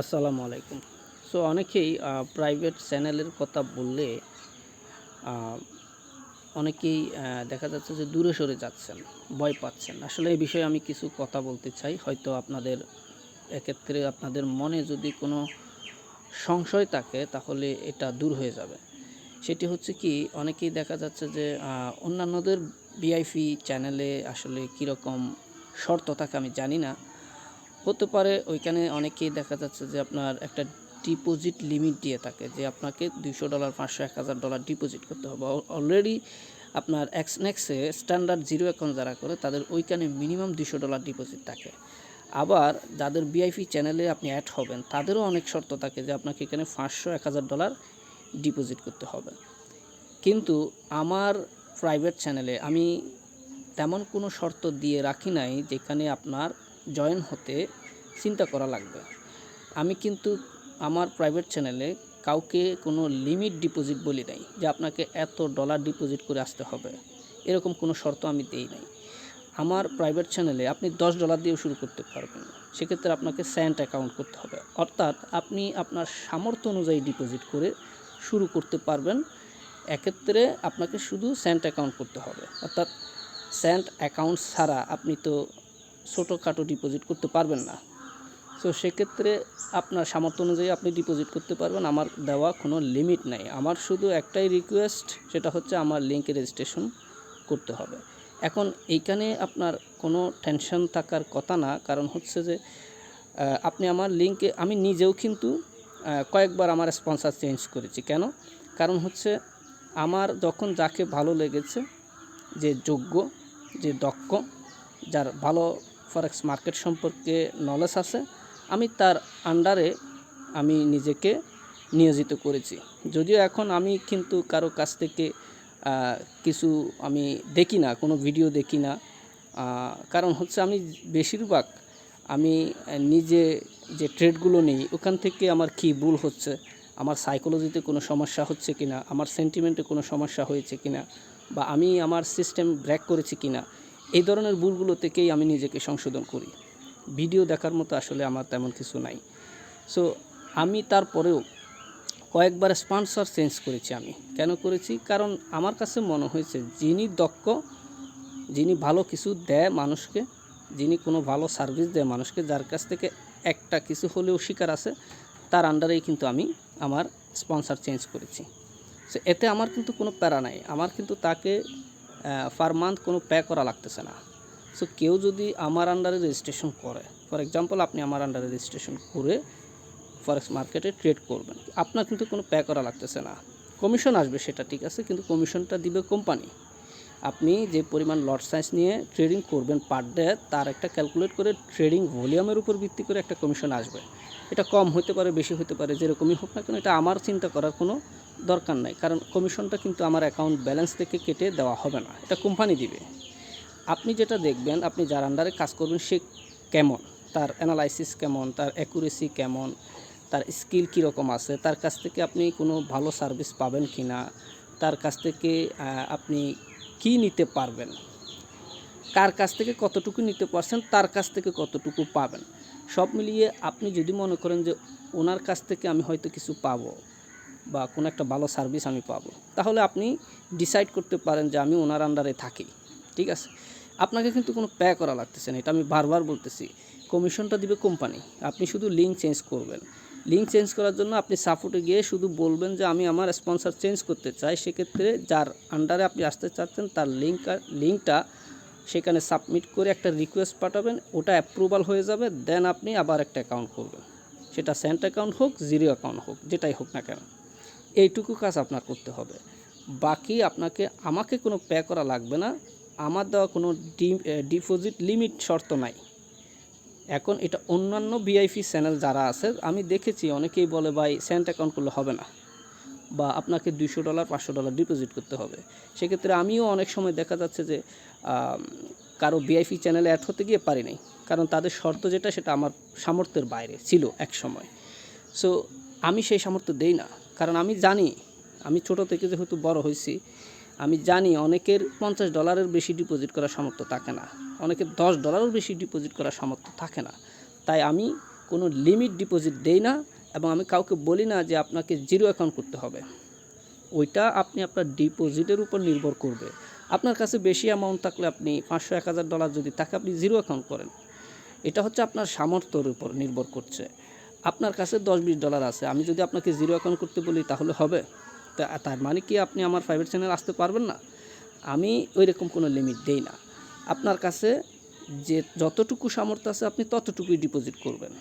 আসসালামু আলাইকুম। সো অনেকেই প্রাইভেট চ্যানেলের কথা বললে অনেকেই দেখা যাচ্ছে যে দূরে সরে যাচ্ছেন, ভয় পাচ্ছেন। আসলে এই বিষয়ে আমি কিছু কথা বলতে চাই। হয়তো আপনাদের, এক্ষেত্রে আপনাদের মনে যদি কোনো সংশয় থাকে, তাহলে এটা দূর হয়ে যাবে। সেটি হচ্ছে কি, অনেকেই দেখা যাচ্ছে যে অন্যান্যদের বিআইপি চ্যানেলে আসলে কীরকম শর্ত থাকে আমি জানি না। হতে পারে, ওইখানে অনেকেই দেখা যাচ্ছে যে আপনার একটা ডিপোজিট লিমিট দিয়ে থাকে যে আপনাকে দুইশো ডলার পাঁচশো, এক হাজার ডলার ডিপোজিট করতে হবে। অলরেডি আপনার এক্সনেক্সে স্ট্যান্ডার্ড জিরো অ্যাকাউন্ট যারা করে, তাদের ওইখানে মিনিমাম দুশো ডলার ডিপোজিট থাকে। আবার যাদের বিআইপি চ্যানেলে আপনি অ্যাড হবেন, তাদেরও অনেক শর্ত থাকে যে আপনাকে এখানে পাঁচশো, এক হাজার ডলার ডিপোজিট করতে হবে। কিন্তু আমার প্রাইভেট চ্যানেলে আমি তেমন কোনো শর্ত দিয়ে রাখি নাই যেখানে আপনার জয়েন হতে চিন্তা করা লাগবে। আমি কিন্তু আমার প্রাইভেট চ্যানেলে কাউকে কোনো লিমিট ডিপোজিট বলি নাই যে আপনাকে এত ডলার ডিপোজিট করে আসতে হবে। এরকম কোনো শর্ত আমি দিই নাই। আমার প্রাইভেট চ্যানেলে আপনি দশ ডলার দিয়েও শুরু করতে পারবেন। সেক্ষেত্রে আপনাকে স্যান্ট অ্যাকাউন্ট করতে হবে। অর্থাৎ আপনি আপনার সামর্থ্য অনুযায়ী ডিপোজিট করে শুরু করতে পারবেন। এক্ষেত্রে আপনাকে শুধু স্যান্ট অ্যাকাউন্ট করতে হবে। অর্থাৎ স্যান্ট অ্যাকাউন্ট ছাড়া আপনি তো ছোটোখাটো ডিপোজিট করতে পারবেন না। সো সেক্ষেত্রে আপনার সামর্থ্য অনুযায়ী আপনি ডিপোজিট করতে পারবেন। আমার দেওয়া কোনো লিমিট নাই। আমার শুধু একটাই রিকোয়েস্ট সেটা হচ্ছে আমার লিঙ্কে রেজিস্ট্রেশন করতে হবে। এখন এইখানে আপনার কোনো টেনশন থাকার কথা না। কারণ হচ্ছে যে আপনি আমার লিঙ্কে আমি নিজেও কিন্তু কয়েকবার আমার স্পন্সার চেঞ্জ করেছি। কেন? কারণ হচ্ছে আমার যখন যাকে ভালো লেগেছে, যে যোগ্য, যে দক্ষ, যার ভালো ফরেক্স মার্কেট সম্পর্কে নলেজ আছে। আমি তার আন্ডারে আমি নিজেকে নিয়োজিত করেছি। যদিও এখন আমি কিন্তু কারও কাছ থেকে কিছু আমি দেখি না, কোনো ভিডিও দেখি না। কারণ হচ্ছে আমি বেশিরভাগ আমি নিজে যে ট্রেডগুলো নেই, ওখান থেকে আমার কী ভুল হচ্ছে, আমার সাইকোলজিতে কোনো সমস্যা হচ্ছে কিনা, আমার সেন্টিমেন্টে কোনো সমস্যা হয়েছে কিনা, বা আমি আমার সিস্টেম ব্রেক করেছি কিনা এই ধরনের ভুলগুলো থেকেই আমি নিজেকে সংশোধন করি। ভিডিও দেখার মতো আসলে আমার তেমন কিছু নাই। সো আমি তারপরেও কয়েকবার স্পন্সর চেঞ্জ করেছি আমি। কেন করেছি? কারণ আমার কাছে মনে হয়েছে, যিনি দক্ষ, যিনি ভালো কিছু দেয় মানুষকে, যিনি কোনো ভালো সার্ভিস দেয় মানুষকে, যার কাছ থেকে একটা কিছু হলেও শিকার আছে, তার আন্ডারেই কিন্তু আমি আমার স্পন্সর চেঞ্জ করেছি। সো এতে আমার কিন্তু কোনো প্যারা নাই। আমার কিন্তু তাকে পার মান্থ কোনো পে করা লাগতেছে না। সো কেউ যদি আমার আন্ডারে রেজিস্ট্রেশন করে ফর এক্সাম্পল আপনি আমার আন্ডারে রেজিস্ট্রেশন করে ফরেক্স মার্কেটে ট্রেড করবেন, আপনার কিন্তু কোনো পে করা লাগতেছে না। কমিশন আসবে সেটা, ঠিক আছে, কিন্তু কমিশনটা দিবে কোম্পানি আপনি যে পরিমাণ লট সাইজ নিয়ে ট্রেডিং করবেন পার ডে তার একটা ক্যালকুলেট করে ট্রেডিং ভলিউমের উপর ভিত্তি করে একটা কমিশন আসবে। এটা কম হতে পারে, বেশি হতে পারে, যেরকমই হোক না কেন, এটা আমার চিন্তা করার কোনো দরকার নাই, কারণ কমিশনটা কিন্তু আমার অ্যাকাউন্ট ব্যালেন্স থেকে কেটে দেওয়া হবে না। এটা কোম্পানি দিবে। আপনি যেটা দেখবেন, আপনি যার আন্ডারে কাজ করবেন, সে কেমন? তার অ্যানালাইসিস কেমন? তার অ্যাকুরেসি কেমন? তার স্কিল কীরকম আছে? তার কাছ থেকে আপনি কোনো ভালো সার্ভিস পাবেন কি না তার কাছ থেকে আপনি কি নিতে পারবেন? কার কাছ থেকে কতটুকু নিতে পারছেন, তার কাছ থেকে কতটুকু পাবেন? সব মিলিয়ে আপনি যদি মনে করেন যে ওনার কাছ থেকে আমি হয়তো কিছু পাবো বা কোনো একটা ভালো সার্ভিস আমি পাবো। তাহলে আপনি ডিসাইড করতে পারেন যে আমি ওনার আন্ডারে থাকি, ঠিক আছে? আপনাকে কিন্তু কোনো পে করা লাগতেছে না, এটা আমি বারবার বলতেছি। কমিশনটা দিবে কোম্পানি আপনি শুধু লিঙ্ক চেঞ্জ করবেন। লিঙ্ক চেঞ্জ করার জন্য আপনি সাপোর্টে গিয়ে শুধু বলবেন যে আমি আমার স্পন্সর চেঞ্জ করতে চাই, সেক্ষেত্রে যার আন্ডারে আপনি আসতে চাচ্ছেন, তার লিঙ্ক লিঙ্কটা সেখানে সাবমিট করে একটা রিকোয়েস্ট পাঠাবেন, ওটা অ্যাপ্রুভাল হয়ে যাবে দেন আপনি আবার একটা অ্যাকাউন্ট করবেন সেটা সেন্ট অ্যাকাউন্ট হোক জিরো অ্যাকাউন্ট হোক, যেটাই হোক না কেন। এইটুকু কাজ আপনার করতে হবে। বাকি আপনাকে, আমাকে কোনো পে করা লাগবে না। আমার দেওয়া কোনো ডিপোজিট লিমিট শর্ত নাই। এখন এটা অন্যান্য ভিআইপি চ্যানেল যারা আছে, আমি দেখেছি অনেকেই বলে, ভাই সেন্ট অ্যাকাউন্ট করলে হবে না। বা আপনাকে দুশো ডলার পাঁচশো ডলার ডিপোজিট করতে হবে। সেক্ষেত্রে আমিও অনেক সময় দেখা যাচ্ছে যে কারও ভিআইপি চ্যানেলে অ্যাড হতে গিয়ে পারি নাই। কারণ তাদের শর্ত যেটা, সেটা আমার সামর্থ্যের বাইরে ছিল এক সময়। সো আমি সেই সামর্থ্য দেই না। কারণ আমি জানি, আমি ছোট থেকে যেহেতু বড় হয়েছি, আমি জানি অনেকের পঞ্চাশ ডলারের বেশি ডিপোজিট করার সামর্থ্য থাকে না। অনেকের দশ ডলারের বেশি ডিপোজিট করার সামর্থ্য থাকে না। তাই আমি কোনো লিমিট ডিপোজিট দেই না এবং আমি কাউকে বলি না যে আপনাকে জিরো অ্যাকাউন্ট করতে হবে। ওইটা আপনি আপনার ডিপোজিটের উপর নির্ভর করবে। আপনার কাছে বেশি অ্যামাউন্ট থাকলে আপনি পাঁচশো, এক হাজার ডলার যদি থাকে, আপনি জিরো অ্যাকাউন্ট করেন। এটা হচ্ছে আপনার সামর্থ্যের উপর নির্ভর করছে। আপনার কাছে দশ বিশ ডলার আছে, আমি যদি আপনাকে জিরো অ্যাকাউন্ট করতে বলি তাহলে হবে। তা, তার মানে কি আপনি আমার প্রাইভেট চ্যানেল আসতে পারবেন না? আমি ওই রকম কোনো লিমিট দেই না। আপনার কাছে যে, যতটুকু সামর্থ্য আছে আপনি ততটুকুই ডিপোজিট করবেন।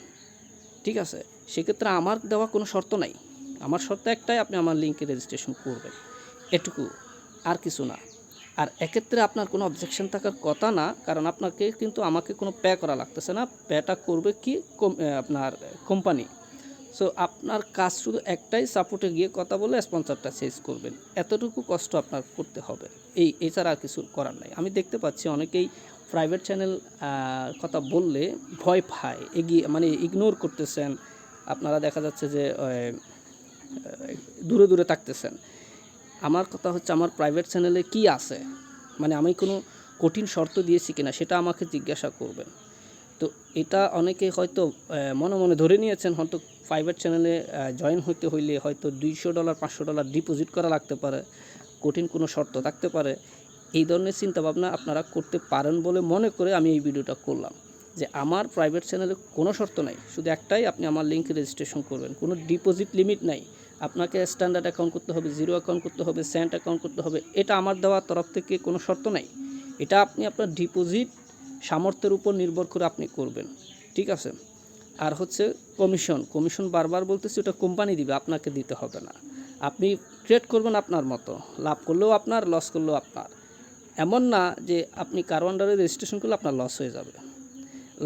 ঠিক আছে? সেক্ষেত্রে আমার দেওয়া কোনো শর্ত নাই। আমার শর্ত একটাই, আপনি আমার লিঙ্কে রেজিস্ট্রেশন করবেন। এটুকু। আর কিছু না। আর এক্ষেত্রে আপনার কোনো অবজেকশন থাকার কথা না, কারণ আপনাকে কিন্তু আমাকে কোনো পে করা লাগতেছে না। পেটা করবে কি আপনার কোম্পানি সো আপনার কাজ শুধু একটাই সাপোর্টে গিয়ে কথা বলে স্পন্সরটা চেঞ্জ করবেন। এতটুকু কষ্ট আপনার করতে হবে। এই, এছাড়া আর কিছু করার নাই। আমি দেখতে পাচ্ছি অনেকেই প্রাইভেট চ্যানেল কথা বললে ভয় পায়, এগিয়ে মানে ইগনোর করতেছেন। আপনারা দেখা যাচ্ছে যে দূরে দূরে থাকতেছেন। আমার কথা হচ্ছে আমার প্রাইভেট চ্যানেলে কি আছে? মানে আমি কোনো কঠিন শর্ত দিয়েছি কিনা সেটা আমাকে জিজ্ঞাসা করবেন। তো এটা অনেকে হয়তো মনে মনে ধরে নিয়েছেন, হয়তো প্রাইভেট চ্যানেলে জয়েন হতে হইলে হয়তো দুইশো ডলার পাঁচশো ডলার ডিপোজিট করা লাগতে পারে, কঠিন কোনো শর্ত থাকতে পারে। এই ধরনের চিন্তাভাবনা আপনারা করতে পারেন বলে মনে করে আমি এই ভিডিওটা করলাম। যে আমার প্রাইভেট চ্যানেলে কোনো শর্ত নাই, শুধু একটাই আপনি আমার লিঙ্কে রেজিস্ট্রেশন করবেন, কোনো ডিপোজিট লিমিট নাই। আপনাকে স্ট্যান্ডার্ড অ্যাকাউন্ট করতে হবে জিরো অ্যাকাউন্ট করতে হবে স্যান্ড অ্যাকাউন্ট করতে হবে, এটা আমার দেওয়া তরফ থেকে কোনো শর্ত নাই। এটা আপনি আপনার ডিপোজিট সামর্থ্যের উপর নির্ভর করে আপনি করবেন, ঠিক আছে? আর হচ্ছে কমিশন কমিশন বারবার বলতেছি ওটা কোম্পানি দিবে, আপনাকে দিতে হবে না। আপনি ট্রেড করবেন আপনার মতো, লাভ করলেও আপনার লস করলেও আপনার। এমন না যে আপনি কারও আন্ডারে রেজিস্ট্রেশন করলে আপনার লস হয়ে যাবে।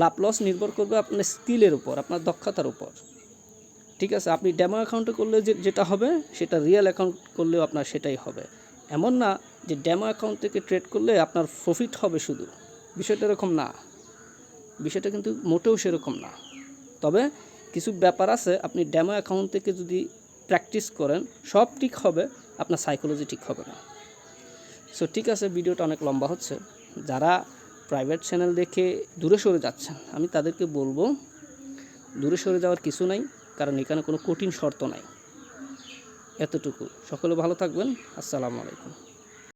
লাভ লস নির্ভর করবে আপনার স্কিলের উপর, আপনার দক্ষতার উপর। ঠিক আছে, আপনি ডেমো অ্যাকাউন্টে করলে যে, যেটা হবে, সেটা রিয়েল অ্যাকাউন্ট করলেও আপনার সেটাই হবে। এমন না যে ডেমো অ্যাকাউন্ট থেকে ট্রেড করলে আপনার প্রফিট হবে শুধু। বিষয়টা এরকম না। বিষয়টা কিন্তু মোটেও সেরকম না। তবে কিছু ব্যাপার আছে, আপনি ডেমো অ্যাকাউন্ট থেকে যদি প্র্যাকটিস করেন, সব ঠিক হবে, আপনার সাইকোলজি ঠিক হবে না। সো ঠিক আছে, ভিডিওটা অনেক লম্বা হচ্ছে। যারা প্রাইভেট চ্যানেল দেখে দূরে সরে যাচ্ছেন, আমি তাদেরকে বলব, দূরে সরে যাওয়ার কিছু নাই। কারণ এখানে কোনো কঠিন শর্ত নাই। এতটুকু। সকলে ভালো থাকবেন। আসসালামু আলাইকুম।